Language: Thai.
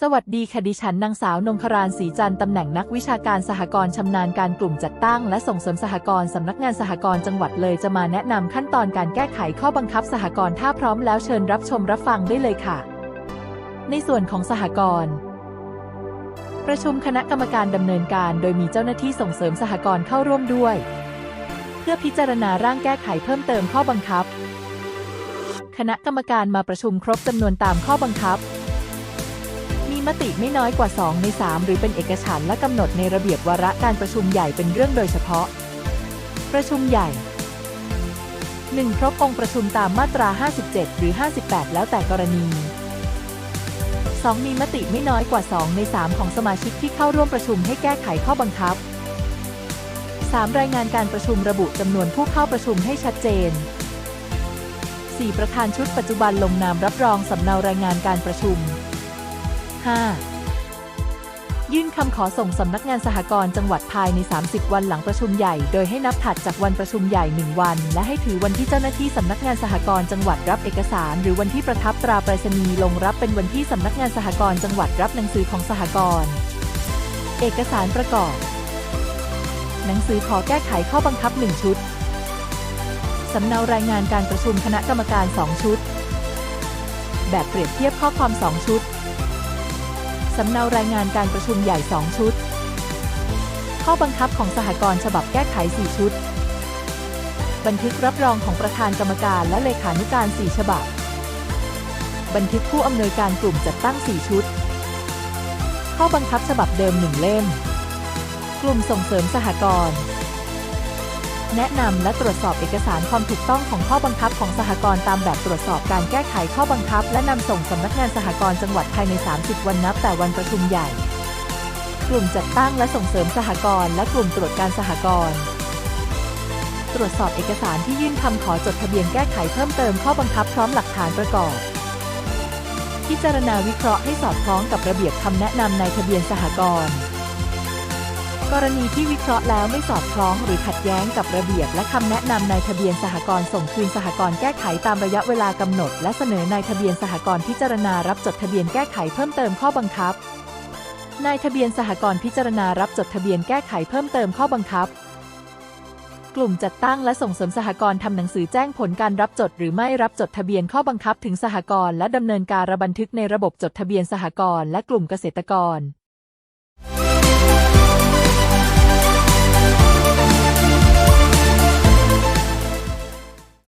สวัสดีค่ะดิฉันนางสาวนงครานศรีจันทร์ตำแหน่งนักวิชาการสหกรณ์ชำนาญการกลุ่มจัดตั้ง และส่งเสริมสหกรณ์สำนักงานสหกรณ์จังหวัดเลยจะมาแนะนำขั้นตอนการแก้ไขข้อบังคับสหกรณ์ถ้าพร้อมแล้วเชิญรับชมรับฟังได้เลยค่ะ ในส่วนของสหกรณ์ประชุมคณะกรรมการดำเนินการ โดยมีเจ้าหน้าที่ส่งเสริมสหกรณ์เข้าร่วมด้วย เพื่อพิจารณาร่างแก้ไขเพิ่มเติมข้อบังคับ คณะกรรมการมาประชุมครบจำนวนตามข้อบังคับ มติไม่น้อยกว่า 2 ใน 3 หรือเป็นเอกฉันท์และกำหนดในระเบียบวาระการประชุมใหญ่เป็นเรื่องโดยเฉพาะ ประชุมใหญ่ 1. ครบองค์ประชุมตามมาตรา 57 หรือ 58 แล้วแต่กรณี 2. มีมติไม่น้อยกว่า 2 ใน 3 ของสมาชิกที่เข้าร่วมประชุมให้แก้ไขข้อบังคับ 3. รายงานการประชุมระบุจำนวนผู้เข้าประชุมให้ชัดเจน 4. ประธานชุดปัจจุบันลงนามรับรองสำเนารายงานการประชุม 5. ยื่นคำขอส่งสำนักงานสหกรณ์จังหวัดภายใน 30 วันหลังประชุมใหญ่ โดยให้นับถัดจากวันประชุมใหญ่ 1 วัน และให้ถือวันที่เจ้าหน้าที่สำนักงานสหกรณ์จังหวัดรับเอกสาร หรือวันที่ประทับตราไปรษณีย์ลงรับเป็นวันที่สำนักงานสหกรณ์จังหวัดรับหนังสือของสหกรณ์เอกสารประกอบ หนังสือขอแก้ไขข้อบังคับ 1 ชุด สำเนารายงานการประชุมคณะกรรมการ 2 ชุด แบบเปรียบเทียบข้อความ 2 ชุด สำเนารายงานการประชุมใหญ่ 2 ชุด ข้อบังคับของสหกรณ์ฉบับแก้ไข 4 ชุด บันทึกรับรองของประธานกรรมการและเลขานุการ 4 ฉบับ บันทึกผู้อำนวยการกลุ่มจัดตั้ง 4 ชุด ข้อบังคับฉบับเดิม 1 เล่ม กลุ่มส่งเสริมสหกรณ์ แนะนำและตรวจสอบเอกสารความถูกต้องของข้อบังคับของสหกรณ์ตามแบบตรวจสอบการแก้ไขข้อบังคับ และนำส่งสำนักงานสหกรณ์จังหวัดภายใน 30 วันนับแต่วันประชุมใหญ่ กลุ่มจัดตั้งและส่งเสริมสหกรณ์และกลุ่มตรวจการสหกรณ์ตรวจสอบเอกสารที่ยื่นคำขอจดทะเบียนแก้ไขเพิ่มเติมข้อบังคับพร้อมหลักฐานประกอบ พิจารณาวิเคราะห์ให้สอดคล้องกับระเบียบคำแนะนำในทะเบียนสหกรณ์ กรณีที่วิเคราะห์แล้วไม่สอดคล้องหรือขัดแย้งกับระเบียบ และคำแนะนำในทะเบียนสหกรณ์ส่งคืนสหกรณ์แก้ไขตามระยะเวลากำหนด และเสนอในทะเบียนสหกรณ์พิจารณารับจดทะเบียนแก้ไขเพิ่มเติมข้อบังคับนายทะเบียนสหกรณ์พิจารณารับจดทะเบียนแก้ไขเพิ่มเติมข้อบังคับ กลุ่มจัดตั้งและส่งเสริมสหกรณ์ทำหนังสือแจ้งผลการรับจดหรือไม่รับจดทะเบียนข้อบังคับถึงสหกรณ์และดำเนินการระบันทึกในระบบจดทะเบียนสหกรณ์และกลุ่มเกษตรกร